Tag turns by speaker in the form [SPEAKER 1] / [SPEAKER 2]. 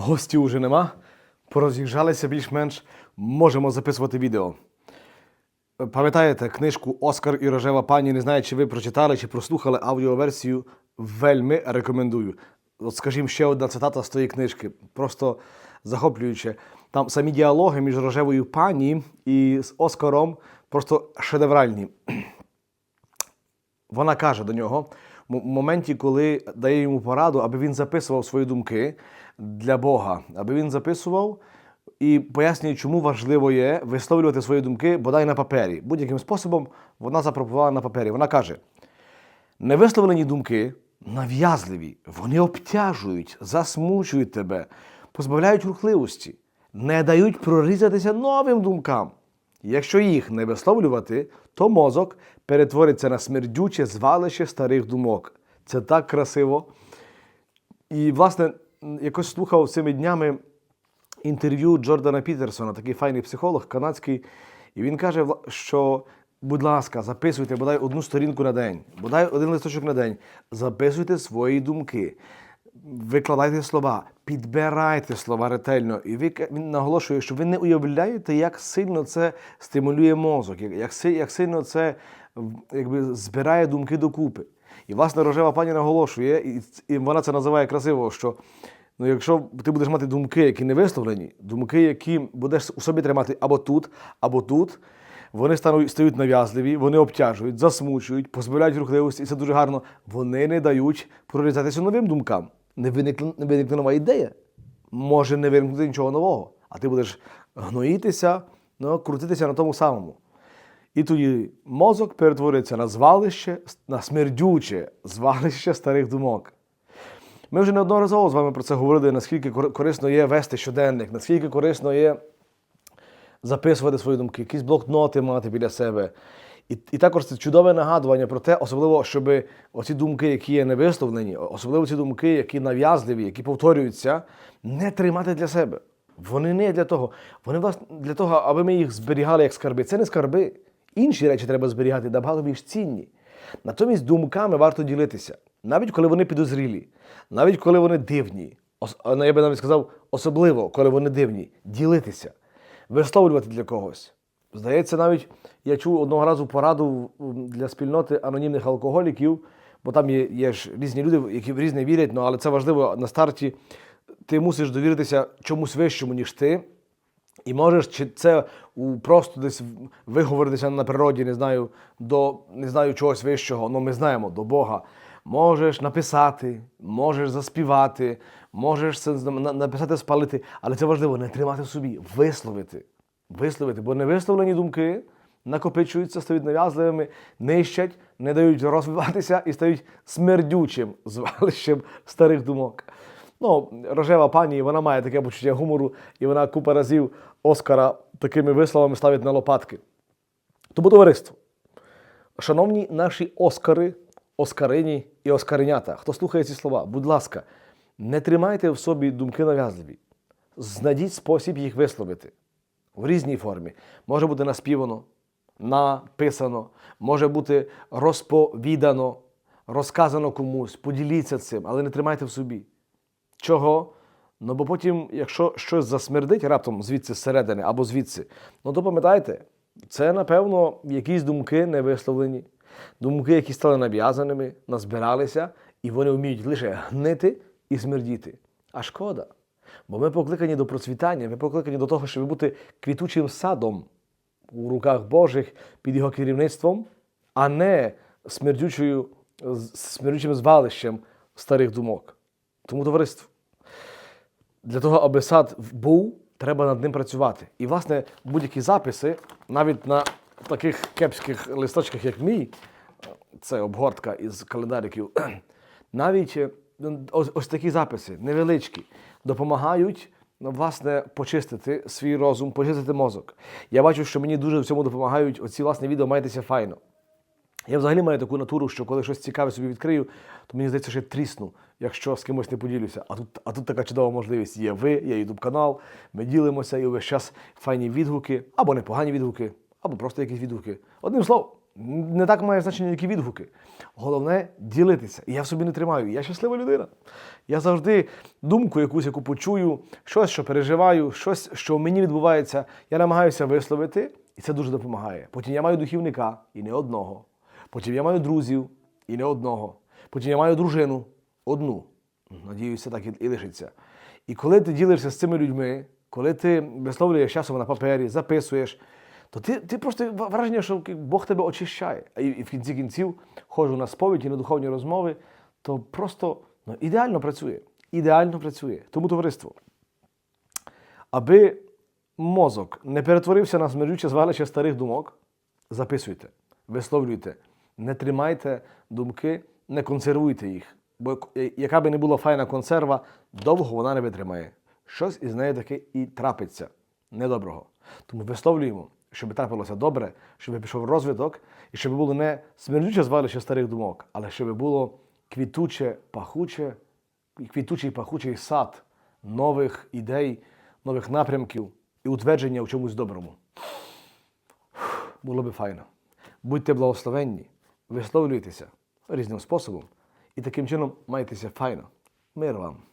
[SPEAKER 1] Гостів уже нема. Пороз'їжджалися більш-менш. Можемо записувати відео. Пам'ятаєте книжку Оскар і рожева пані? Не знаю, чи ви прочитали, чи прослухали аудіоверсію. Вельми рекомендую. От, скажімо, ще одна цитата з тої книжки. Просто захоплююче. Там самі діалоги між рожевою пані і з Оскаром просто шедевральні. Вона каже до нього моменті, коли дає йому пораду, аби він записував свої думки для Бога, аби він записував і пояснює, чому важливо є висловлювати свої думки бодай на папері. Будь-яким способом вона запропонувала на папері. Вона каже: невисловлені думки нав'язливі, вони обтяжують, засмучують тебе, позбавляють рухливості, не дають прорізатися новим думкам. Якщо їх не висловлювати, то мозок перетвориться на смердюче звалище старих думок. Це так красиво. І, власне, якось слухав цими днями інтерв'ю Джордана Пітерсона, такий файний психолог канадський, і він каже, що, будь ласка, записуйте бодай одну сторінку на день, бодай один листочок на день, записуйте свої думки, викладайте слова, підбирайте слова ретельно. І він наголошує, що ви не уявляєте, як сильно це стимулює мозок, як, як, сильно це якби, збирає думки докупи. І, власне, рожева пані наголошує, і, і вона це називає красиво, що Ну, якщо ти будеш мати думки, які не висловлені, думки, які будеш у собі тримати або тут, або тут, вони стануть, стають нав'язливі, вони обтяжують, засмучують, позбавляють рухливості, і це дуже гарно. Вони не дають прорізатися новим думкам. Не виникне, не виникне нова ідея. Може не виникнути нічого нового. А ти будеш гноїтися, ну, крутитися на тому самому. І тоді мозок перетворюється на звалище, на смердюче звалище старих думок. Ми вже неодноразово з вами про це говорили, наскільки корисно є вести щоденник, наскільки корисно є записувати свої думки, якісь блокноти мати біля себе. І, і також це чудове нагадування про те, особливо, щоб оці думки, які є невисловлені, особливо ці думки, які нав'язливі, які повторюються, не тримати для себе. Вони не для того. Вони власне для того, аби ми їх зберігали як скарби. Це не скарби. Інші речі треба зберігати набагато більш цінні. Натомість думками варто ділитися, навіть коли вони підозрілі, навіть коли вони дивні. Ну, Я би навіть сказав, особливо, коли вони дивні, ділитися, висловлювати для когось. Здається, навіть я чув одного разу пораду для спільноти анонімних алкоголіків, бо там є, є ж різні люди, які в різне вірять, ну, але це важливо на старті. Ти мусиш довіритися чомусь вищому, ніж ти. І можеш чи це просто десь виговоритися на природі, не знаю, до не знаю чогось вищого, але ми знаємо до Бога. Можеш написати, можеш заспівати, можеш написати, спалити, але це важливо не тримати в собі, висловити. Висловити, бо невисловлені думки накопичуються, стають нав'язливими, нищать, не дають розвиватися і стають смердючим звалищем старих думок. Ну, рожева пані, вона має таке почуття гумору, і вона купа разів Оскара такими висловами ставить на лопатки. Тому товариство, шановні наші Оскари, Оскарині і Оскаринята, хто слухає ці слова, будь ласка, не тримайте в собі думки нав'язливі. Знайдіть спосіб їх висловити в різній формі. Може бути наспівано, написано, може бути розповідано, розказано комусь, поділіться цим, але не тримайте в собі. Чого? Ну бо потім, якщо щось засмердить раптом звідси зсередини або звідси, ну то пам'ятайте, це, напевно, якісь думки не висловлені, думки, які стали нав'язаними, назбиралися, і вони вміють лише гнити і смердіти. А шкода. Бо ми покликані до процвітання, ми покликані до того, щоб бути квітучим садом у руках Божих під його керівництвом, а не смердючою, смердючим звалищем старих думок. Тому товариство. Для того, аби сад був, треба над ним працювати. І, власне, будь-які записи, навіть на таких кепських листочках, як мій, це обгортка із календариків, навіть е, ось, ось такі записи, невеличкі, допомагають ну, власне, почистити свій розум, почистити мозок. Я бачу, що мені дуже в цьому допомагають оці власне відео майтеся файно. Я взагалі маю таку натуру, що коли щось цікаве собі відкрию, то мені здається, що я трісну, якщо з кимось не поділюся. А тут, а тут така чудова можливість. Є ви, є ютуб канал, ми ділимося і увесь час файні відгуки, або непогані відгуки, або просто якісь відгуки. Одним словом, Не так має значення, які відгуки. Головне ділитися. І я в собі не тримаю. Я щаслива людина. Я завжди думку якусь, яку почую, щось, що переживаю, щось, що в мені відбувається, я намагаюся висловити, і це дуже допомагає. Потім я маю духівника і не одного. Потім я маю друзів і не одного. Потім я маю дружину одну. Надіюся, так і, лишиться. І коли ти ділишся з цими людьми, коли ти висловлюєш часом на папері, записуєш, то ти, ти просто враження, що Бог тебе очищає. І, і в кінці кінців ходжу на сповіді, на духовні розмови, то просто ну, ідеально працює. Ідеально працює. Тому товариство. Аби мозок не перетворився на смердюче звалище старих думок, записуйте, висловлюйте, не тримайте думки, не консервуйте їх. Бо яка би не була файна консерва, довго вона не витримає. Щось із нею таки і трапиться недоброго. Тому висловлюємо, щоб трапилося добре, щоб пішов розвиток, і щоб було не смердюче звалище старих думок, але щоб було квітуче, пахуче, квітучий пахучий сад нових ідей, нових напрямків і утвердження в чомусь доброму. Було би файно. Будьте благословенні, висловлюйтеся різним способом і таким чином майтеся файно. Мир вам!